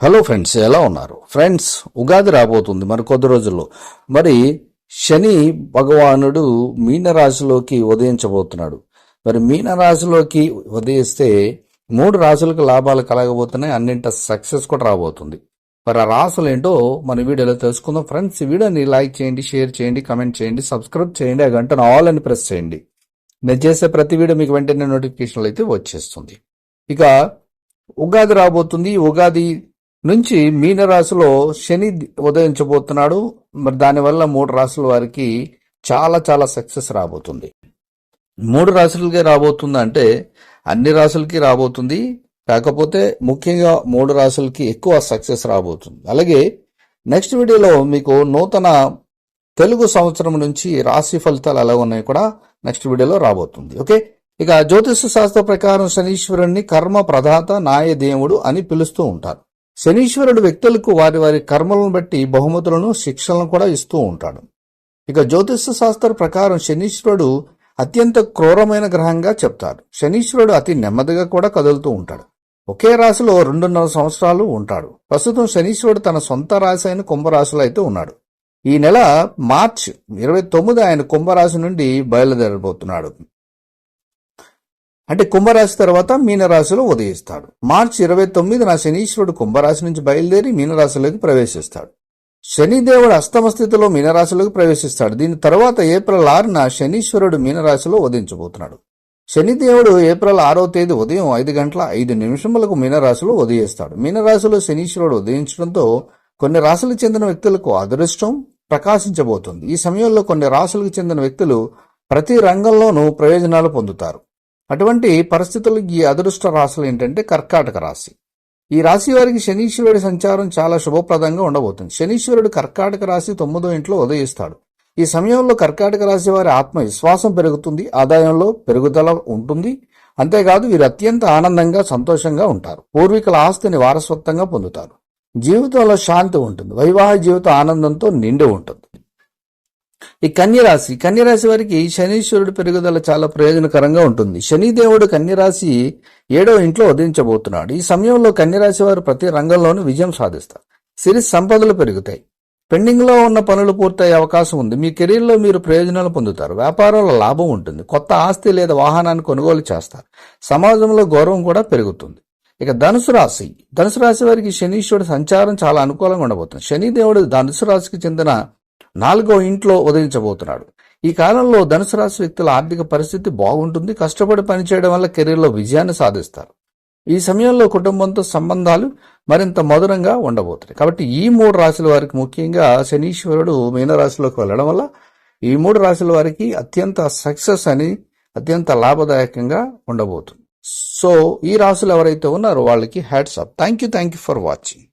Hello friends ఎలా ఉన్నారు? Friends Ugadi రాబోతుంది మరి కొద్ది రోజుల్లో. మరి శని భగవానుడు మీనరాశిలోకి ఉదయించబోతున్నాడు. మరి మీనరాశిలోకి ఉదయిస్తే మూడు రాశులకు లాభాలు కలగబోతున్నాయి అన్నింట సక్సెస్ కూడా రాబోతుంది. మరి ఆ రాసులు ఏంటో మన వీడియోలో తెలుసుకుందాం. ఫ్రెండ్స్ ఈ వీడియోని లైక్ చేయండి షేర్ చేయండి కమెంట్ చేయండి సబ్స్క్రైబ్ చేయండి ఆ గంటను ఆల్ అని ప్రెస్ చేయండి. నేను చేసే ప్రతి వీడియో మీకు వెంటనే నోటిఫికేషన్లు అయితే వచ్చేస్తుంది. ఇక ఉగాది రాబోతుంది. ఉగాది నుంచి మీనరాశిలో శని ఉదయించబోతున్నాడు. మరి దానివల్ల మూడు రాశుల వారికి చాలా చాలా సక్సెస్ రాబోతుంది. మూడు రాశులకే రాబోతుంది అంటే అన్ని రాశులకి రాబోతుంది. కాకపోతే ముఖ్యంగా మూడు రాశులకి ఎక్కువ సక్సెస్ రాబోతుంది. అలాగే నెక్స్ట్ వీడియోలో మీకు నూతన తెలుగు సంవత్సరం నుంచి రాశి ఫలితాలు ఎలా ఉన్నాయి కూడా నెక్స్ట్ వీడియోలో రాబోతుంది. ఓకే? ఇక జ్యోతిష శాస్త్ర ప్రకారం శనీశ్వరుణ్ణి కర్మ ప్రధాత నాయదేవుడు అని పిలుస్తూ ఉంటారు. శనీశ్వరుడు వ్యక్తులకు వారి వారి కర్మలను బట్టి బహుమతులను శిక్షలను కూడా ఇస్తూ ఉంటాడు. ఇక జ్యోతిష శాస్త్ర ప్రకారం శనీశ్వరుడు అత్యంత క్రూరమైన గ్రహంగా చెప్తారు శనీశ్వరుడు అతి నెమ్మదిగా కూడా కదులుతూ ఉంటాడు. ఒకే రాశిలో రెండున్నర సంవత్సరాలు ఉంటాడు. ప్రస్తుతం శనీశ్వరుడు తన సొంత రాశి అయిన కుంభరాశిలో అయితే ఉన్నాడు. ఈ నెల మార్చ్ ఇరవై తొమ్మిది ఆయన కుంభరాశి నుండి బయలుదేరబోతున్నాడు. అంటే కుంభరాశి తర్వాత మీనరాశిలో ఉదయిస్తాడు. మార్చి ఇరవై తొమ్మిదిన శనీశ్వరుడు కుంభరాశి నుంచి బయలుదేరి మీనరాశిలోకి ప్రవేశిస్తాడు. శనిదేవుడు అస్తమ స్థితిలో మీనరాశిలోకి ప్రవేశిస్తాడు. దీని తర్వాత ఏప్రిల్ ఆరున శనీశ్వరుడు మీనరాశిలో ఉదయించబోతున్నాడు. శనిదేవుడు ఏప్రిల్ ఆరో తేదీ ఉదయం ఐదు గంటల ఐదు నిమిషములకు మీనరాశిలో ఉదయిస్తాడు. మీనరాశిలో శనీశ్వరుడు ఉదయించడంతో కొన్ని రాశులకు చెందిన వ్యక్తులకు అదృష్టం ప్రకాశించబోతుంది. ఈ సమయంలో కొన్ని రాసులకు చెందిన వ్యక్తులు ప్రతి రంగంలోనూ ప్రయోజనాలు పొందుతారు. అటువంటి పరిస్థితులు ఈ అదృష్ట రాశులు ఏంటంటే కర్కాటక రాశి. ఈ రాశి వారికి శనీశ్వరుడి సంచారం చాలా శుభప్రదంగా ఉండబోతుంది. శనీశ్వరుడు కర్కాటక రాశి తొమ్మిదో ఇంట్లో ఉదయిస్తాడు. ఈ సమయంలో కర్కాటక రాశి వారి ఆత్మవిశ్వాసం పెరుగుతుంది ఆదాయంలో పెరుగుదల ఉంటుంది. అంతేకాదు వీరు అత్యంత ఆనందంగా సంతోషంగా ఉంటారు. పూర్వీకుల ఆస్తిని వారసత్వంగా పొందుతారు. జీవితంలో శాంతి ఉంటుంది. వైవాహిక జీవితం ఆనందంతో నిండి ఉంటుంది. ఈ కన్యరాశి కన్యరాశి వారికి శనీశ్వరుడు పెరుగుదల చాలా ప్రయోజనకరంగా ఉంటుంది. శనిదేవుడు కన్యరాశి ఏడో ఇంట్లో ఉదయించబోతున్నాడు. ఈ సమయంలో కన్యరాశి వారు ప్రతి రంగంలోనూ విజయం సాధిస్తారు. సిరి సంపదలు పెరుగుతాయి. పెండింగ్లో ఉన్న పనులు పూర్తయ్యే అవకాశం ఉంది. మీ కెరీర్లో మీరు ప్రయోజనాలు పొందుతారు. వ్యాపారంలో లాభం ఉంటుంది. కొత్త ఆస్తి లేదా వాహనాన్ని కొనుగోలు చేస్తారు. సమాజంలో గౌరవం కూడా పెరుగుతుంది. ఇక ధనుసు రాశి. ధనుసు రాశి వారికి శనీశ్వరుడు సంచారం చాలా అనుకూలంగా ఉండబోతుంది. శనిదేవుడు ధనుసు రాశికి చెందిన నాలుగో ఇంట్లో ఉదయించబోతున్నాడు. ఈ కాలంలో ధనుసు రాశి వ్యక్తుల ఆర్థిక పరిస్థితి బాగుంటుంది. కష్టపడి పనిచేయడం వల్ల కెరీర్లో విజయాన్ని సాధిస్తారు. ఈ సమయంలో కుటుంబంతో సంబంధాలు మరింత మధురంగా ఉండబోతున్నాయి. కాబట్టి ఈ మూడు రాశుల వారికి ముఖ్యంగా శనీశ్వరుడు మీనరాశిలోకి వెళ్ళడం వల్ల ఈ మూడు రాశుల వారికి అత్యంత సక్సెస్ అని అత్యంత లాభదాయకంగా ఉండబోతుంది. సో ఈ రాసులు ఎవరైతే ఉన్నారో వాళ్ళకి hats up thank you thank you for watching